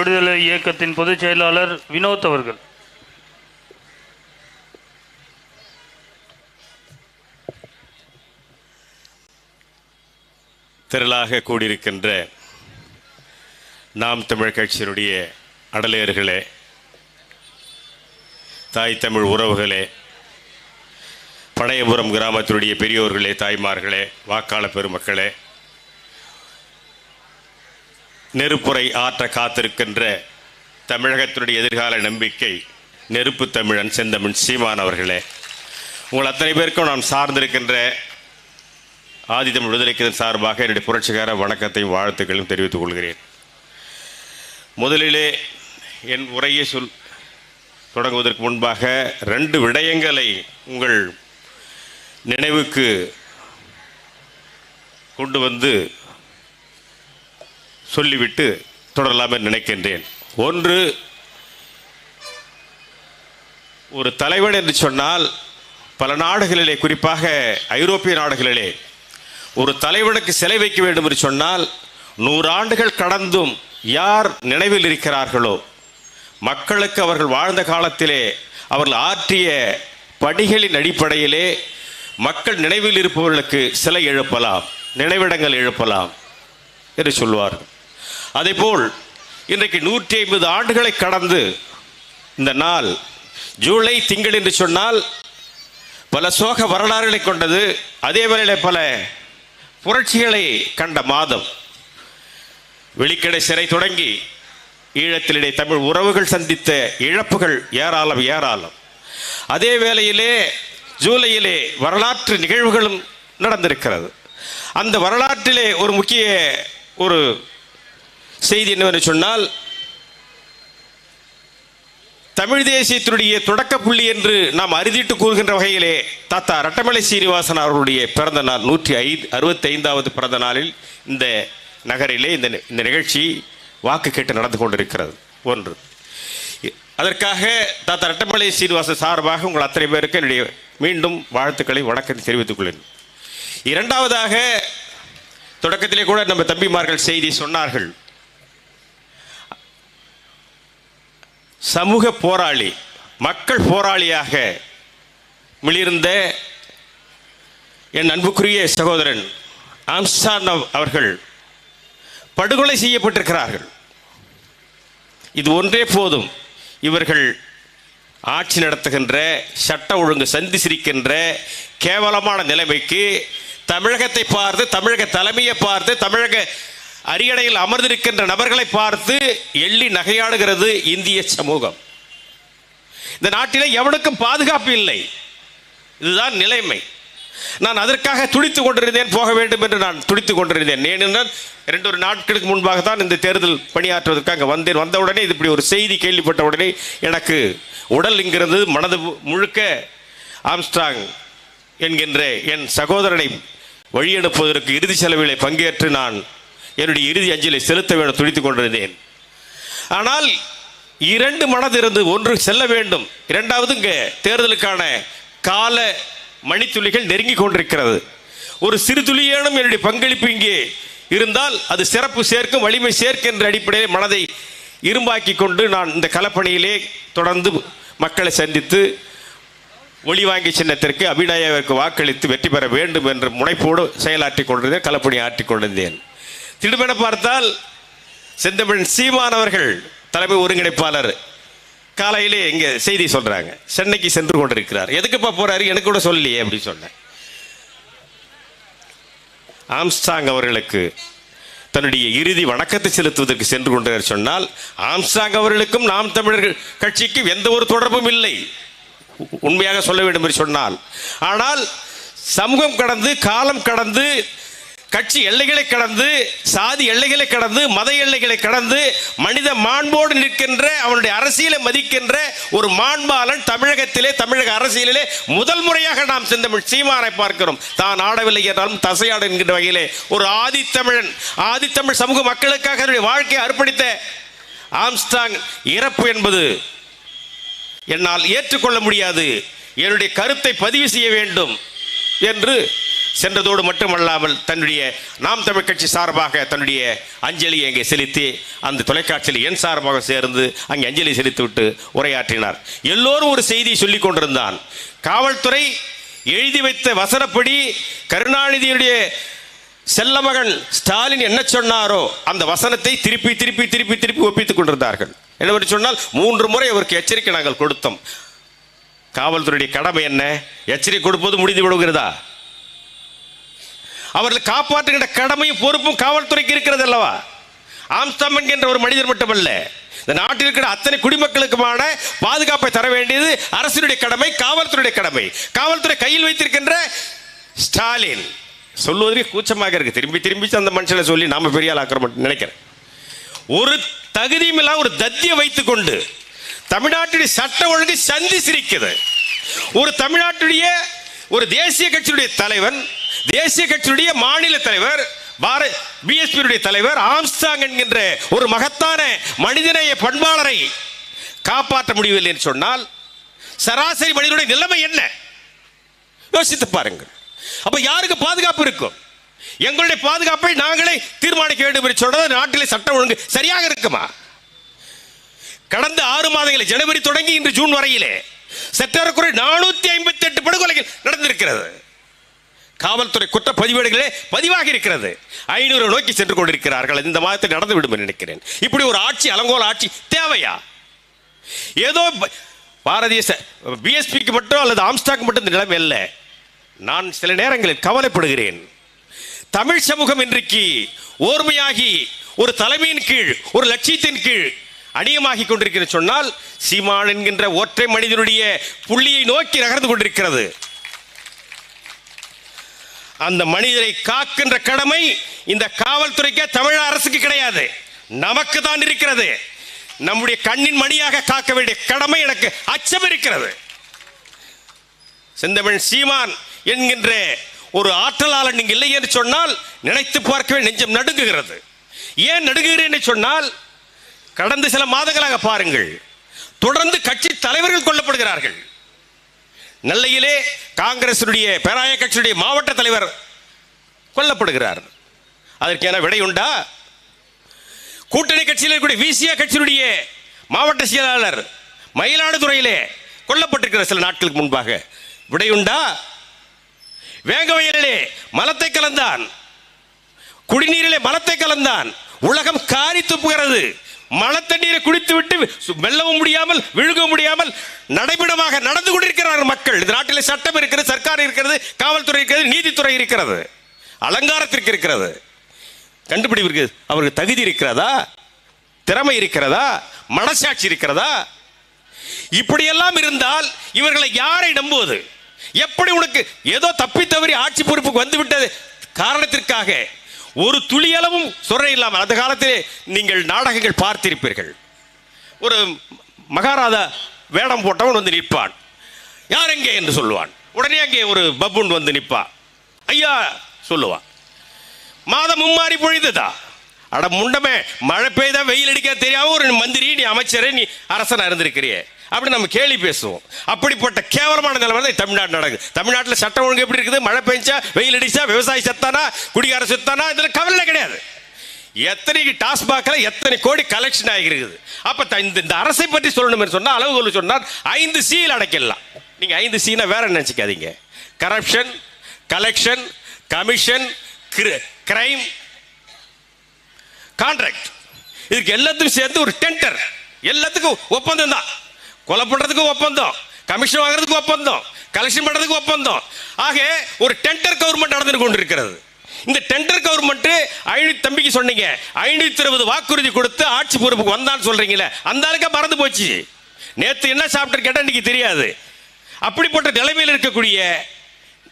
விடுதலை இயக்கத்தின் பொதுச் செயலாளர் வினோத் அவர்கள். திரளாக கூடியிருக்கின்ற நாம் தமிழ் கட்சியினுடைய அடலேயர்களே தாய் தமிழ் உறவுகளே பனையபுரம் கிராமத்தினுடைய பெரியோர்களே தாய்மார்களே வாக்காள பெருமக்களே நெருப்புரை ஆற்ற காத்திருக்கின்ற தமிழகத்தினுடைய எதிர்கால நம்பிக்கை நெருப்பு தமிழன் செந்தமிழ் சீமான் அவர்களே. உங்கள் அத்தனை பேருக்கும் நான் சார்ந்திருக்கின்ற ஆதித்தமிழ் விடுதலைக்கு சார்பாக என்னுடைய புரட்சிகர வணக்கத்தையும் வாழ்த்துக்களையும் தெரிவித்துக் கொள்கிறேன். முதலிலே என் உரையை சொல் தொடங்குவதற்கு முன்பாக ரெண்டு விடயங்களை உங்கள் நினைவுக்கு கொண்டு வந்து சொல்லிவிட்டு தொடரலாம் என்று நினைக்கின்றேன். ஒன்று ஒரு தலைவன் என்று சொன்னால் பல நாடுகளிலே குறிப்பாக ஐரோப்பிய நாடுகளிலே ஒரு தலைவனுக்கு சிலை வைக்க வேண்டும் என்று சொன்னால் நூறாண்டுகள் கடந்தும் யார் நினைவில் இருக்கிறார்களோ மக்களுக்கு அவர்கள் வாழ்ந்த காலத்திலே அவர்கள் ஆற்றிய பணிகளின் அடிப்படையிலே மக்கள் நினைவில் இருப்பவர்களுக்கு சிலை எழுப்பலாம் நினைவிடங்கள் எழுப்பலாம் என்று சொல்வார்கள். அதேபோல் இன்றைக்கு நூற்றி ஐம்பது ஆண்டுகளை கடந்து இந்த நாள் ஜூலை திங்கள் என்று சொன்னால் பல சோக வரலாறுகளை கொண்டது அதே வேளையில் பல புரட்சிகளை கண்ட மாதம். வெளிக்கடை சிறை தொடங்கி ஈழத்திலே தமிழ் உறவுகள் சந்தித்த இழப்புகள் ஏராளம் ஏராளம். அதே வேளையிலே ஜூலையிலே வரலாற்று நிகழ்வுகளும் நடந்திருக்கிறது. அந்த வரலாற்றிலே ஒரு முக்கிய ஒரு செய்தி என்னவென்று சொன்னால் தமிழ் தேசியத்தினுடைய தொடக்க புள்ளி என்று நாம் அறுதிட்டு கூறுகின்ற வகையிலே தாத்தா ரட்டமலை சீனிவாசன் அவர்களுடைய பிறந்த நாள் நூற்றி ஐந்து அறுபத்தி ஐந்தாவது பிறந்த நாளில் இந்த நகரிலே இந்த இந்த நிகழ்ச்சி வாக்கு கேட்டு நடந்து கொண்டிருக்கிறது. ஒன்று. அதற்காக தாத்தா ரட்டமலை சீனிவாசன் சார்பாக உங்கள் அத்தனை பேருக்கு என்னுடைய மீண்டும் வாழ்த்துக்களை வணக்கத்தை தெரிவித்துக் கொள்கிறேன். இரண்டாவதாக தொடக்கத்திலே கூட நம்ம தம்பிமார்கள் செய்தி சொன்னார்கள். சமூக போராளி மக்கள் போராளியாக மிளிர்ந்த என் அன்புக்குரிய சகோதரன் ஆம்ஸ்டான் அவர்கள் படுகொலை செய்யப்பட்டிருக்கிறார்கள். இது ஒன்றே போதும். இவர்கள் ஆட்சி நடத்துகின்ற சட்ட ஒழுங்கு சந்தி சிரிக்கின்ற கேவலமான நிலைமைக்கு தமிழகத்தை பார்த்து தமிழக தலைமையை பார்த்து தமிழக அரியணையில் அமர்ந்திருக்கின்ற நபர்களை பார்த்து எள்ளி நகையாடுகிறது இந்திய சமூகம். இந்த நாட்டிலே எவனுக்கும் பாதுகாப்பு இல்லை. இதுதான் நிலைமை. நான் அதற்காக துடித்துக் கொண்டிருந்தேன் போக வேண்டும் என்று நான் துடித்துக் கொண்டிருந்தேன். ஏனென்றால் இரண்டு ஒரு நாட்களுக்கு முன்பாக தான் இந்த தேர்தல் பணியாற்றுவதற்காக வந்தேன். வந்தவுடனே இது இப்படி ஒரு செய்தி கேள்விப்பட்ட உடனே எனக்கு உடல் இங்கிறது மனது முழுக்க ஆம்ஸ்ட்ராங் என்கின்ற என் சகோதரனை வழியனுப்புவதற்கு இறுதி செலவிலே பங்கேற்று நான் என்னுடைய இறுதி அஞ்சலை செலுத்த வேண்டும் துடித்துக் கொண்டிருந்தேன். ஆனால் இரண்டு மனது இருந்து ஒன்று செல்ல வேண்டும். இரண்டாவது இங்கே தேர்தலுக்கான கால மணித்துளிகள் நெருங்கி கொண்டிருக்கிறது. ஒரு சிறு துளியேனும் என்னுடைய பங்களிப்பு இங்கே இருந்தால் அது சிறப்பு சேர்க்கும் வலிமை சேர்க்கும் என்ற அடிப்படையில் மனதை இரும்பாக்கி கொண்டு நான் இந்த களப்பணியிலே தொடர்ந்து மக்களை சந்தித்து ஒளி வாங்கி சின்னத்திற்கு அபிநயாவிற்கு வாக்களித்து வெற்றி பெற வேண்டும் என்ற முனைப்போடு செயலாற்றி கொண்டிருந்தேன் களப்பணி ஆற்றிக் கொண்டிருந்தேன். திடுமென பார்த்தால் செந்தமிழன் சீமான் அவர்கள் தலைமை ஒருங்கிணைப்பாளர். காலையிலே இங்கே செய்தி சொல்றாங்க. சென்னைக்கு சென்று கொண்டிருக்கிறார். எதுக்குப்பா போறாரு? எனக்கு கூட சொல்லலையே அப்படின்னு சொன்னேன். ஆம்ஸ்டாங் அவர்களுக்கு தன்னுடைய இறுதி வணக்கத்தை செலுத்துவதற்கு சென்று கொண்டார் சொன்னால் ஆம்ஸ்டாங் அவர்களுக்கும் நாம் தமிழர்கள் கட்சிக்கும் எந்த ஒரு தொடர்பும் இல்லை. உ- உண்மையாக சொல்ல வேண்டும் என்று சொன்னால். ஆனால் சமூகம் கடந்து காலம் கடந்து கட்சி எல்லைகளை கடந்து சாதி எல்லைகளை கடந்து மத எல்லைகளை கடந்து மனித மாண்போடு நிற்கின்ற அவனுடைய அரசியலை மதிக்கின்ற ஒரு மாண்பாளன் தமிழகத்திலே தமிழக அரசியலிலே முதல் முறையாக நாம் செந்தமிழ் சீமானை பார்க்கிறோம். தான் ஆடவில்லை என்றாலும் தசையாடு என்கின்ற வகையிலே ஒரு ஆதித்தமிழன் ஆதித்தமிழ் சமூக மக்களுக்காக என்னுடைய வாழ்க்கையை அர்ப்பணித்த ஆம்ஸ்டாங் இறப்பு என்பது என்னால் ஏற்றுக்கொள்ள முடியாது. என்னுடைய கருத்தை பதிவு செய்ய வேண்டும் என்று சென்றதோடு மட்டுமல்லாமல் தன்னுடைய நாம் தமிழ் கட்சி சார்பாக தன்னுடைய அஞ்சலியை அங்கே செலுத்தி அந்த தொலைக்காட்சியில் என் சார்பாக சேர்ந்து அங்கே அஞ்சலி செலுத்திவிட்டு உரையாற்றினார். எல்லோரும் ஒரு செய்தியை சொல்லிக் கொண்டிருந்தான். காவல்துறை எழுதி வைத்த வசனப்படி கருணாநிதியுடைய செல்ல மகன் ஸ்டாலின் என்ன சொன்னாரோ அந்த வசனத்தை திருப்பி திருப்பி திருப்பி திருப்பி ஒப்பித்துக் கொண்டிருந்தார்கள். என்ன சொன்னால் மூன்று முறை அவருக்கு எச்சரிக்கை நாங்கள் கொடுத்தோம். காவல்துறையுடைய கடமை என்ன? எச்சரிக்கை கொடுப்பது முடிந்து விடுகிறதா? அவர்களை காப்பாற்றுகின்ற கடமையும் பொறுப்பும் காவல்துறைக்கு இருக்கிறது அல்லவா? ஆம்ஸ்டாம் என்கின்ற ஒரு மனிதர் மட்டுமல்ல இந்த நாட்டில் இருக்கிற அத்தனை குடிமக்களுக்குமான பாதுகாப்பை தர வேண்டியது அரசினுடைய கடமை காவல்துறையுடைய கடமை. காவல்துறை கையில் வைத்திருக்கின்ற ஸ்டாலின். சொல்லுவதற்கு கூச்சமாக இருக்கு. திரும்பி திரும்பி அந்த மனுஷனை சொல்லி நாம பெரிய ஆள் ஆக்கிற நினைக்கிறேன். ஒரு தகுதியும் இல்லாம ஒரு தத்தியை வைத்துக்கொண்டு தமிழ்நாட்டுடைய சட்ட ஒழுங்கு சந்தி சிரிக்குது ஒரு தமிழ்நாட்டுடைய ஒரு தேசிய கட்சியுடைய தலைவன் தேசிய கட்சியுடைய மாநில தலைவர் பாரத் பிஎஸ்பியுடைய தலைவர் ஆம்ஸ்டாங் என்கின்ற ஒரு மகத்தான மனிதநேய பண்பாளரை காப்பாற்ற முடியவில்லை என்று சொன்னால் சராசரி மனிதனுடைய நிலைமை என்ன? யோசித்து பாருங்கள். அப்ப யாருக்கு பாதுகாப்பு இருக்கும்? எங்களுடைய பாதுகாப்பை நாங்களே தீர்மானிக்க வேண்டும் என்று சொன்னது நாட்டில் சட்டம் ஒழுங்கு சரியாக இருக்குமா? கடந்த ஆறு மாதங்களில் ஜனவரி தொடங்கி இன்று ஜூன் வரையிலே சட்டக்குறை நானூத்தி ஐம்பத்தி எட்டு படுகொலைகள் நடந்திருக்கிறது. காவல்துறை குற்ற பதிவேடுகளே பதிவாகி இருக்கிறது. ஐநூறு நோக்கி சென்று கொண்டிருக்கிறார்கள். இந்த மாதத்தில் நடந்துவிடும் என்று நினைக்கிறேன். இப்படி ஒரு ஆட்சி அலங்கோல ஆட்சி தேவையா? ஏதோ பாரதிய பிஎஸ்பிக்கு மட்டும் அல்லது ஆம்ஸ்டாக் மட்டும் இந்த நிலைமை அல்ல. நான் சில நேரங்களில் கவலைப்படுகிறேன். தமிழ் சமூகம் இன்றைக்கு ஓர்மையாகி ஒரு தலைமையின் கீழ் ஒரு லட்சியத்தின் கீழ் அணியமாகி கொண்டிருக்கிறது. சொன்னால் சீமான் என்கின்ற ஒற்றை மனிதனுடைய புள்ளியை நோக்கி நகர்ந்து கொண்டிருக்கிறது. அந்த மனிதரை காக்கின்ற கடமை இந்த காவல்துறைக்கு தமிழக அரசுக்கு கிடையாது. நமக்கு தான் இருக்கிறது. நம்முடைய கண்ணின் மணியாக காக்க வேண்டிய கடமை எனக்கு அச்சம் இருக்கிறது. செந்தமிழ் சீமான் என்கின்ற ஒரு ஆற்றலாளன் நீங்கள் இல்லை என்று சொன்னால் நினைத்து பார்க்கவே நெஞ்சம் நடுங்குகிறது. ஏன் நடுங்குகிறேன் என்று சொன்னால் கடந்த சில மாதங்களாக பாருங்கள் தொடர்ந்து கட்சி தலைவர்கள் கொல்லப்படுகிறார்கள். நெல்லையிலே காங்கிரசுடைய பேராய கட்சியுடைய மாவட்ட தலைவர் கொல்லப்படுகிறார். அதற்கு என விடை உண்டா? கூட்டணி கட்சியில் இருக்கக்கூடிய விசியா கட்சியினுடைய மாவட்ட செயலாளர் மயிலாடுதுறையிலே கொல்லப்பட்டிருக்கிற சில நாட்களுக்கு முன்பாக. விடையுண்டா வேங்கவயலிலே மலத்தை கலந்தான். குடிநீரிலே மலத்தை கலந்தான். உலகம் காரி துப்புகிறது. மலத்தண்ணீரை குடித்து விட்டு வெல்லவும் முடியாமல் விழுகவும் முடியாமல் நடைபெடமாக நடந்து கொண்டிருக்கிறார்கள் மக்கள். இந்த நாட்டில் சட்டம் இருக்கிறது சர்க்கார் இருக்கிறது காவல்துறை இருக்கிறது நீதித்துறை இருக்கிறது. அலங்காரத்திற்கு இருக்கிறது. கண்டுபிடிப்பிற்கு அவருக்கு தகுதி இருக்கிறதா? திறமை இருக்கிறதா? மனசாட்சி இருக்கிறதா? இப்படியெல்லாம் இருந்தால் இவர்களை யாரை நம்புவது? எப்படி உனக்கு ஏதோ தப்பி தவறி ஆட்சி பொறுப்புக்கு வந்துவிட்டது காரணத்திற்காக? ஒரு துளியளவும் சொரை இல்லாமல் அந்த காலத்திலே நீங்கள் நாடகங்கள் பார்த்திருப்பீர்கள். ஒரு மகாராஜா வேடம் போட்டவன் வந்து நிற்பான். யார் எங்கே என்று சொல்லுவான். உடனே அங்கே ஒரு பப்புன் வந்து நிற்பான். ஐயா சொல்லுவான். மாதம் மும்மாறி பொழிந்ததா? அட முண்டமே மழை பெய்தா வெயில் அடிக்க தெரியாம ஒரு மந்திரி நீ அமைச்சர் நீ அரசனாக இருந்திருக்கிறியே. அப்படி நம்ம கேள்வி பேசுவோம். அப்படிப்பட்ட கேவலமான நிலைமை தான் தமிழ்நாடு நடக்குது. தமிழ்நாட்டில் சட்டம் ஒழுங்கு எப்படி இருக்குது? மழை பெஞ்சா வெயில் அடிச்சா விவசாயி செத்தானா? குடிகார செத்தானா? இதில் கவலை கிடையாது. எத்தனை டாஸ்மாகில் எத்தனை கோடி கலெக்ஷன் ஆகிருக்குது அப்போ த- இந்த இந்த அரசை பற்றி சொல்லணும்னு சொன்னால் அளவுகோல் சொன்னால் ஐந்து சீல் அடைக்கலாம். நீங்கள் ஐந்து சீனை வேற நினச்சிக்காதீங்க. Corruption collection commission crime contract இதுக்கு எல்லாத்துக்கும் சேர்ந்து ஒரு டெண்டர் எல்லாத்துக்கும் ஒப்பந்தம் தான் கொலை பண்றதுக்கு ஒப்பந்தம். கமிஷன் வாங்குறதுக்கு ஒப்பந்தம். கலெக்ஷன் பண்றதுக்கு ஒப்பந்தம். ஆக ஒரு டெண்டர் கவர்மெண்ட் நடந்து கொண்டிருக்கிறது. இந்த டெண்டர் கவர்மெண்ட் ஐநூத்தி தம்பிக்கு சொன்னீங்க. ஐநூத்தி இருபது வாக்குறுதி கொடுத்து ஆட்சி பொறுப்புக்கு வந்தான்னு சொல்றீங்களே அந்த அளவுக்கு மறந்து போச்சு. நேத்து என்ன சாப்பிட்டு கேட்டா இன்னைக்கு தெரியாது. அப்படிப்பட்ட நிலைமையில் இருக்கக்கூடிய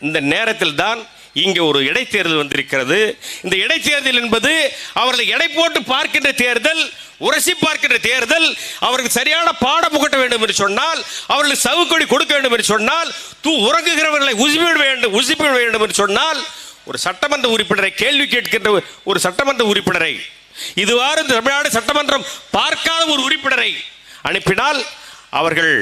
இந்த நேரத்தில் தான் இங்கே ஒரு இடைத்தேர்தல் வந்திருக்கிறது. இந்த இடைத்தேர்தல் என்பது அவர்களை எடை போட்டு பார்க்கின்ற தேர்தல் உரசி பார்க்கின்ற தேர்தல் அவருக்கு சரியான பாடம் புகட்ட வேண்டும் என்று சொன்னால் அவர்களுக்கு சவுக்கொடி கொடுக்க வேண்டும் என்று சொன்னால் தூ உறங்குகிறவர்களை உசிப்பிட வேண்டும் உசிப்பிட வேண்டும் என்று சொன்னால் ஒரு சட்டமன்ற உறுப்பினரை கேள்வி கேட்கின்ற ஒரு சட்டமன்ற உறுப்பினரை இதுவாறு தமிழ்நாடு சட்டமன்றம் பார்க்காத ஒரு உறுப்பினரை அனுப்பினால் அவர்கள்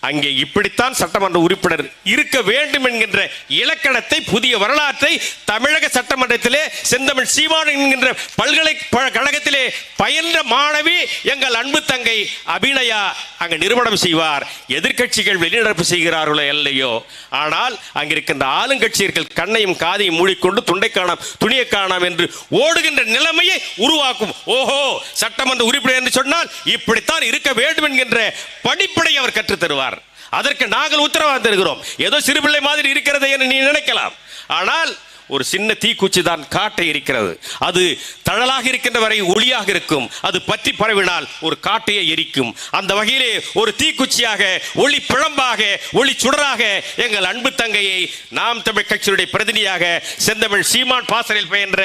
அங்கே இப்படித்தான் சட்டமன்ற உறுப்பினர் இருக்க வேண்டும் என்கின்ற இலக்கணத்தை புதிய வரலாற்றை தமிழக சட்டமன்றத்திலே செந்தமிழ் சீமான் என்கின்ற பல்கலைக்கழகத்திலே பயின்ற மாணவி எங்கள் அன்பு தங்கை அபிநயா அங்கு நிறுவனம் செய்வார். எதிர்க்கட்சிகள் வெளிநடப்பு செய்கிறார்களோ இல்லையோ? ஆனால் அங்கிருக்கின்ற ஆளுங்கட்சியர்கள் கண்ணையும் காதையும் மூடிக்கொண்டு துண்டை காணாம் துணியை காணாம் என்று ஓடுகின்ற நிலைமையை உருவாக்கும். ஓஹோ! சட்டமன்ற உறுப்பினர் என்று சொன்னால் இப்படித்தான் இருக்க வேண்டும் என்கின்ற படிப்படை அவர் கற்றுத் தருவார் அதற்கு நாங்கள் உத்தரவாதம் தருகிறோம் ஏதோ சிறுபிள்ளை மாதிரி இருக்கிறது என்று நீ நினைக்கலாம். ஆனால் ஒரு சின்ன தீக்குச்சி தான் காட்டை இருக்கிறது அது தழலாக இருக்கின்ற வரை ஒளியாக இருக்கும். அது பற்றி பரவினால் ஒரு காட்டையை எரிக்கும். அந்த வகையிலே ஒரு தீக்குச்சியாக ஒளி பிழம்பாக ஒளி சுடராக எங்கள் அன்பு தங்கையை நாம் தமிழ் கட்சியுடைய பிரதிநிதியாக செந்தமிழ் சீமான் பாசரில் பயின்ற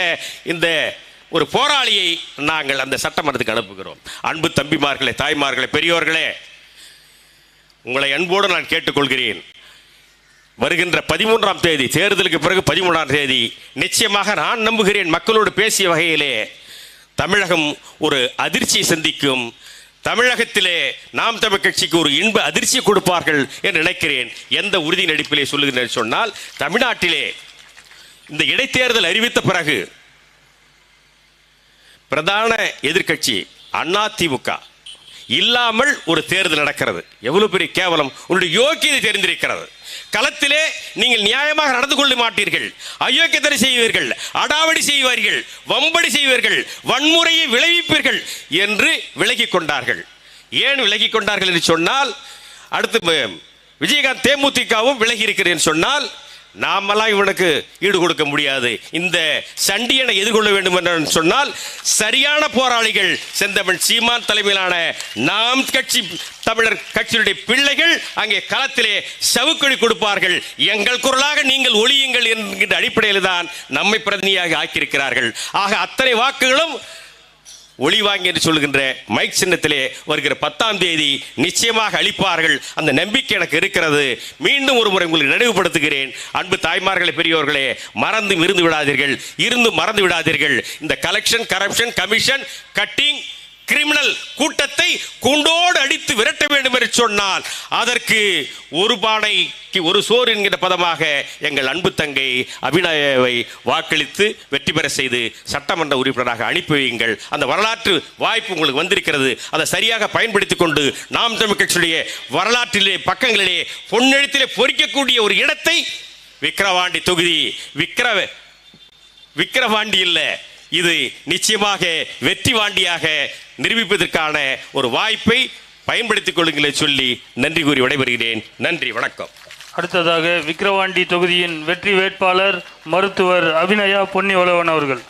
இந்த ஒரு போராளியை நாங்கள் அந்த சட்டமன்றத்துக்கு அனுப்புகிறோம். அன்பு தம்பிமார்களே தாய்மார்களே பெரியோர்களே உங்களை அன்போடு நான் கேட்டுக்கொள்கிறேன். வருகின்ற பதிமூன்றாம் தேதி தேர்தலுக்கு பிறகு பதிமூன்றாம் தேதி நிச்சயமாக நான் நம்புகிறேன் மக்களோடு பேசிய வகையிலே தமிழகம் ஒரு அதிர்ச்சியை சந்திக்கும். தமிழகத்திலே நாம் தமிழ் கட்சிக்கு ஒரு இன்ப அதிர்ச்சியை கொடுப்பார்கள் என்று நினைக்கிறேன். எந்த உறுதி நடிப்பிலே சொல்லுகிறேன் சொன்னால் தமிழ்நாட்டிலே இந்த இடைத்தேர்தல் அறிவித்த பிறகு பிரதான எதிர்க்கட்சி அதிமுக இல்லாமல் ஒரு தேர்தல் நடக்கிறது. எவ்வளவு பெரிய கேவலம். உன்னுடைய யோக்கியதை தெரிந்திருக்கிறது. களத்திலே நீங்கள் நியாயமாக நடந்து கொள்ள மாட்டீர்கள். அயோக்கியத்தனை செய்வீர்கள். அடாவடி செய்வார்கள். வம்படி செய்வீர்கள். வன்முறையை விளைவிப்பீர்கள் என்று விலகி கொண்டார்கள். ஏன் விலகி கொண்டார்கள் என்று சொன்னால் அடுத்து விஜயகாந்த் தேமுதிகவும் விலகி இருக்கிறேன் சொன்னால் நாமெல்லாம் இவனுக்கு ஈடு கொடுக்க முடியாது. இந்த சண்டியனை எதிர்கொள்ள வேண்டும் என்று சொன்னால் சரியான போராளிகள் செந்தமிழ் சீமான் தலைமையிலான நாம் கட்சி தமிழர் கட்சியினுடைய பிள்ளைகள் அங்கே களத்திலே சவுக்கடி கொடுப்பார்கள். எங்கள் குரலாக நீங்கள் ஒளியுங்கள் என்கின்ற அடிப்படையில் தான் நம்மை பிரதிநிதியாக ஆக்கியிருக்கிறார்கள். ஆக அத்தனை வாக்குகளும் ஒளி வாங்கி என்று சொல்லுகின்ற மைக் சின்னத்திலே வருகிற பத்தாம் தேதி நிச்சயமாக அளிப்பார்கள். அந்த நம்பிக்கை எனக்கு இருக்கிறது. மீண்டும் ஒரு முறை உங்களுக்கு நினைவுபடுத்துகிறேன். அன்பு தாய்மார்களே பெரியோர்களே மறந்து இருந்து விடாதீர்கள். இருந்து மறந்து விடாதீர்கள். இந்த collection corruption commission cutting criminal கூட்டத்தை குண்டோடு அடித்து விரட்ட வேண்டும் என்று சொன்னால் அதற்கு ஒரு பானைக்கு ஒரு சோறு என்கிற பதமாக எங்கள் அன்பு தங்கை அபிநயாவை வாக்களித்து வெற்றி பெற செய்து சட்டமன்ற உறுப்பினராக அனுப்பி வையுங்கள். அந்த வரலாற்று வாய்ப்பு உங்களுக்கு வந்திருக்கிறது. அதை சரியாக பயன்படுத்திக் கொண்டு நாம் தமிழ் கட்சியுடைய வரலாற்றிலே பக்கங்களிலே பொன்னெழுத்திலே பொறிக்கக்கூடிய ஒரு இடத்தை விக்கிரவாண்டி தொகுதி விக்கிர விக்கிரவாண்டி இல்லை இது நிச்சயமாக வெற்றி வாண்டியாக நிரூபிப்பதற்கான ஒரு வாய்ப்பை பயன்படுத்திக் கொள்ளுங்களை சொல்லி நன்றி கூறி விடைபெறுகிறேன். நன்றி வணக்கம். அடுத்ததாக விக்கிரவாண்டி தொகுதியின் வெற்றி வேட்பாளர் மருத்துவர் அபிநயா பொன்னிவளவன் அவர்கள்.